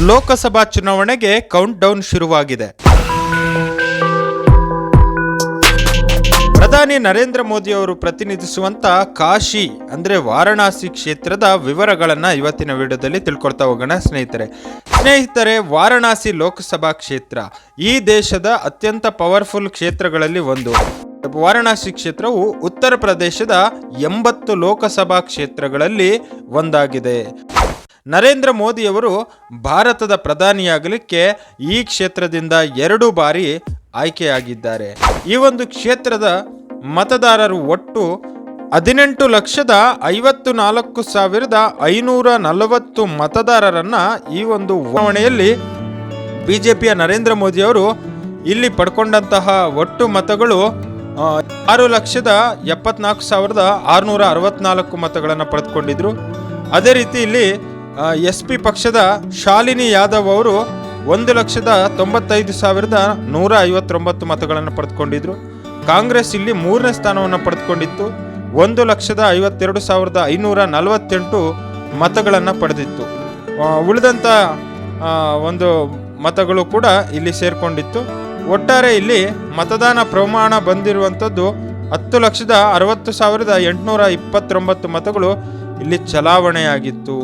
ಲೋಕಸಭಾ ಚುನಾವಣೆಗೆ count down ಶುರುವಾಗಿದೆ. ಪ್ರಧಾನಿ ನರೇಂದ್ರ ಮೋದಿ ಅವರು ಪ್ರತಿನಿಧಿಸುವಂತ ಕಾಶಿ, ಅಂದ್ರೆ ವಾರಣಾಸಿ ಕ್ಷೇತ್ರದ ವಿವರಗಳನ್ನ ಇವತ್ತಿನ ವಿಡಿಯೋದಲ್ಲಿ ತಿಳ್ಕೊಳ್ತಾ ಹೋಗೋಣ ಸ್ನೇಹಿತರೆ. ಸ್ನೇಹಿತರೆ, ವಾರಣಾಸಿ ಲೋಕಸಭಾ ಕ್ಷೇತ್ರ ಈ ದೇಶದ ಅತ್ಯಂತ ಪವರ್ಫುಲ್ ಕ್ಷೇತ್ರಗಳಲ್ಲಿ ಒಂದು. ವಾರಣಾಸಿ ಕ್ಷೇತ್ರವು ಉತ್ತರ ಪ್ರದೇಶದ ಎಂಬತ್ತು ಲೋಕಸಭಾ ಕ್ಷೇತ್ರಗಳಲ್ಲಿ ಒಂದಾಗಿದೆ. ನರೇಂದ್ರ ಮೋದಿಯವರು ಭಾರತದ ಪ್ರಧಾನಿಯಾಗಲಿಕ್ಕೆ ಈ ಕ್ಷೇತ್ರದಿಂದ ಎರಡು ಬಾರಿ ಆಯ್ಕೆಯಾಗಿದ್ದಾರೆ. ಈ ಒಂದು ಕ್ಷೇತ್ರದ ಮತದಾರರು ಒಟ್ಟು ಹದಿನೆಂಟು ಲಕ್ಷದ ಐವತ್ತು ನಾಲ್ಕು ಸಾವಿರದ ಐನೂರ ನಲವತ್ತು ಮತದಾರರನ್ನ ಈ ಒಂದು ಚುನಾವಣೆಯಲ್ಲಿ ಬಿಜೆಪಿಯ ನರೇಂದ್ರ ಮೋದಿಯವರು ಇಲ್ಲಿ ಪಡ್ಕೊಂಡಂತಹ ಒಟ್ಟು ಮತಗಳು ಆರು ಲಕ್ಷದ ಎಪ್ಪತ್ನಾಲ್ಕು ಸಾವಿರದ ಆರುನೂರ ಅರವತ್ನಾಲ್ಕು ಮತಗಳನ್ನು ಪಡೆದುಕೊಂಡಿದ್ರು. ಅದೇ ರೀತಿ ಇಲ್ಲಿ ಎಸ್ ಪಿ ಪಕ್ಷದ ಶಾಲಿನಿ ಯಾದವ್ ಅವರು ಒಂದು ಲಕ್ಷದ ತೊಂಬತ್ತೈದು ಸಾವಿರದ ನೂರ ಐವತ್ತೊಂಬತ್ತು ಮತಗಳನ್ನು ಪಡೆದುಕೊಂಡಿದ್ರು. ಕಾಂಗ್ರೆಸ್ ಇಲ್ಲಿ ಮೂರನೇ ಸ್ಥಾನವನ್ನು ಪಡೆದುಕೊಂಡಿತ್ತು. ಒಂದು ಲಕ್ಷದ ಐವತ್ತೆರಡು ಸಾವಿರದ ಐನೂರ ನಲವತ್ತೆಂಟು ಮತಗಳನ್ನು ಪಡೆದಿತ್ತು. ಉಳಿದಂಥ ಒಂದು ಮತಗಳು ಕೂಡ ಇಲ್ಲಿ ಸೇರಿಕೊಂಡಿತ್ತು. ಒಟ್ಟಾರೆ ಇಲ್ಲಿ ಮತದಾನ ಪ್ರಮಾಣ ಬಂದಿರುವಂಥದ್ದು ಹತ್ತು ಲಕ್ಷದ ಅರವತ್ತು ಸಾವಿರದ ಎಂಟುನೂರ ಇಪ್ಪತ್ತೊಂಬತ್ತು ಮತಗಳು ಇಲ್ಲಿ ಚಲಾವಣೆಯಾಗಿತ್ತು.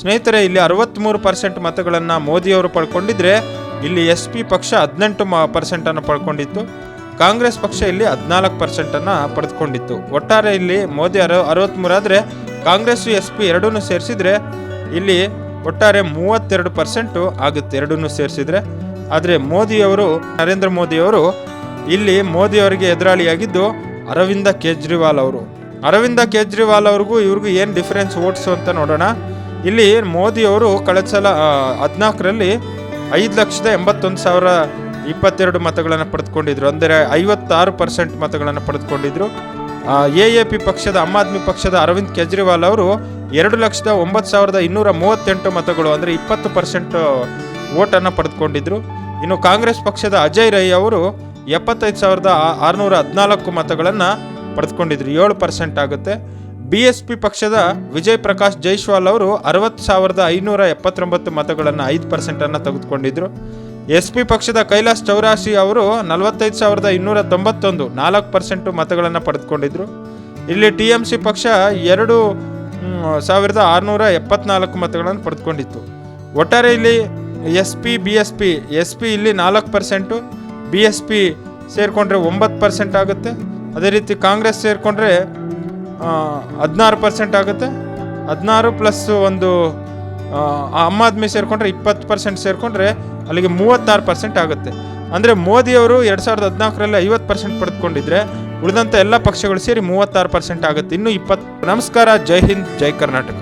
ಸ್ನೇಹಿತರೆ, ಇಲ್ಲಿ ಅರವತ್ತ್ಮೂರು ಪರ್ಸೆಂಟ್ ಮತಗಳನ್ನು ಮೋದಿಯವರು ಪಡ್ಕೊಂಡಿದ್ರೆ ಇಲ್ಲಿ ಎಸ್ ಪಿ ಪಕ್ಷ ಹದಿನೆಂಟು ಮ ಪರ್ಸೆಂಟನ್ನು ಪಡ್ಕೊಂಡಿತ್ತು. ಕಾಂಗ್ರೆಸ್ ಪಕ್ಷ ಇಲ್ಲಿ ಹದಿನಾಲ್ಕು ಪರ್ಸೆಂಟನ್ನು ಪಡೆದುಕೊಂಡಿತ್ತು ಒಟ್ಟಾರೆ ಇಲ್ಲಿ ಮೋದಿ ಅರ ಅರವತ್ತ್ಮೂರಾದರೆ ಕಾಂಗ್ರೆಸ್ ಎಸ್ ಪಿ ಎರಡೂ ಸೇರಿಸಿದ್ರೆ ಇಲ್ಲಿ ಒಟ್ಟಾರೆ ಮೂವತ್ತೆರಡು ಪರ್ಸೆಂಟು ಆಗುತ್ತೆ ಎರಡನ್ನೂ ಸೇರಿಸಿದ್ರೆ. ಆದರೆ ಮೋದಿಯವರು, ನರೇಂದ್ರ ಮೋದಿಯವರು ಇಲ್ಲಿ ಮೋದಿಯವರಿಗೆ ಎದುರಾಳಿಯಾಗಿದ್ದು ಅರವಿಂದ ಕೇಜ್ರಿವಾಲ್ ಅವರು. ಅರವಿಂದ ಕೇಜ್ರಿವಾಲ್ ಅವ್ರಿಗೂ ಇವ್ರಿಗೂ ಏನು ಡಿಫ್ರೆನ್ಸ್ ಓಟ್ಸು ಅಂತ ನೋಡೋಣ. ಇಲ್ಲಿ ಮೋದಿಯವರು ಕಳೆದ ಸಲ ಹದಿನಾಲ್ಕರಲ್ಲಿ ಐದು ಲಕ್ಷದ ಎಂಬತ್ತೊಂದು ಸಾವಿರ ಇಪ್ಪತ್ತೆರಡು ಮತಗಳನ್ನು ಪಡೆದುಕೊಂಡಿದ್ರು. ಅಂದರೆ ಐವತ್ತಾರು ಪರ್ಸೆಂಟ್ ಮತಗಳನ್ನು ಪಡೆದುಕೊಂಡಿದ್ರು. ಎ ಎ ಪಿ ಪಕ್ಷದ, ಆಮ್ ಆದ್ಮಿ ಪಕ್ಷದ ಅರವಿಂದ್ ಕೇಜ್ರಿವಾಲ್ ಅವರು ಎರಡು ಲಕ್ಷದ ಒಂಬತ್ತು ಸಾವಿರದ ಇನ್ನೂರ ಮೂವತ್ತೆಂಟು ಮತಗಳು, ಅಂದರೆ ಇಪ್ಪತ್ತು ಪರ್ಸೆಂಟ್ ಓಟನ್ನು ಪಡೆದುಕೊಂಡಿದ್ರು. ಇನ್ನು ಕಾಂಗ್ರೆಸ್ ಪಕ್ಷದ ಅಜಯ್ ರೈ ಅವರು ಎಪ್ಪತ್ತೈದು ಸಾವಿರದ ಆರುನೂರ ಹದಿನಾಲ್ಕು ಮತಗಳನ್ನು ಪಡೆದುಕೊಂಡಿದ್ರು. ಏಳು ಪರ್ಸೆಂಟ್ ಆಗುತ್ತೆ. ಬಿ ಎಸ್ ಪಿ ಪಕ್ಷದ ವಿಜಯ್ ಪ್ರಕಾಶ್ ಜೈಸ್ವಾಲ್ ಅವರು ಅರವತ್ತು ಸಾವಿರದ ಐನೂರ ಎಪ್ಪತ್ತೊಂಬತ್ತು ಮತಗಳನ್ನು ಐದು ಪರ್ಸೆಂಟನ್ನು ತೆಗೆದುಕೊಂಡಿದ್ದರು ಎಸ್ ಪಿ ಪಕ್ಷದ ಕೈಲಾಸ್ ಚೌರಾಶಿ ಅವರು ನಲವತ್ತೈದು ಸಾವಿರದ ಇನ್ನೂರ ತೊಂಬತ್ತೊಂದು ನಾಲ್ಕು ಪರ್ಸೆಂಟು ಮತಗಳನ್ನು ಪಡೆದುಕೊಂಡಿದ್ರು. ಇಲ್ಲಿ ಟಿ ಎಂ ಸಿ ಪಕ್ಷ ಎರಡು ಸಾವಿರದ ಆರುನೂರ ಎಪ್ಪತ್ನಾಲ್ಕು ಮತಗಳನ್ನು ಪಡೆದುಕೊಂಡಿತ್ತು. ಒಟ್ಟಾರೆ ಇಲ್ಲಿ S P B S P S P ಇಲ್ಲಿ ನಾಲ್ಕು ಪರ್ಸೆಂಟು ಬಿ ಎಸ್ ಪಿ ಸೇರಿಕೊಂಡ್ರೆ ಒಂಬತ್ತು ಪರ್ಸೆಂಟ್ ಆಗುತ್ತೆ. ಅದೇ ರೀತಿ ಕಾಂಗ್ರೆಸ್ ಸೇರಿಕೊಂಡ್ರೆ ಹದಿನಾರು ಪರ್ಸೆಂಟ್ ಆಗುತ್ತೆ. ಹದಿನಾರು ಪ್ಲಸ್ ಒಂದು ಅಮ್ಮ ಆದ್ಮಿ ಸೇರಿಕೊಂಡ್ರೆ ಇಪ್ಪತ್ತು ಪರ್ಸೆಂಟ್ ಸೇರಿಕೊಂಡ್ರೆ ಅಲ್ಲಿಗೆ ಮೂವತ್ತಾರು ಪರ್ಸೆಂಟ್ ಆಗುತ್ತೆ. ಅಂದರೆ ಮೋದಿಯವರು ಎರಡು ಸಾವಿರದ ಹದಿನಾಲ್ಕರಲ್ಲಿ ಐವತ್ತು ಪರ್ಸೆಂಟ್ ಪಡೆದುಕೊಂಡಿದ್ರೆ ಉಳಿದಂಥ ಎಲ್ಲ ಪಕ್ಷಗಳು ಸೇರಿ ಮೂವತ್ತಾರು ಪರ್ಸೆಂಟ್ ಆಗುತ್ತೆ. ಇನ್ನು ಇಪ್ಪತ್ತು ನಮಸ್ಕಾರ, ಜೈ ಹಿಂದ್, ಜೈ ಕರ್ನಾಟಕ.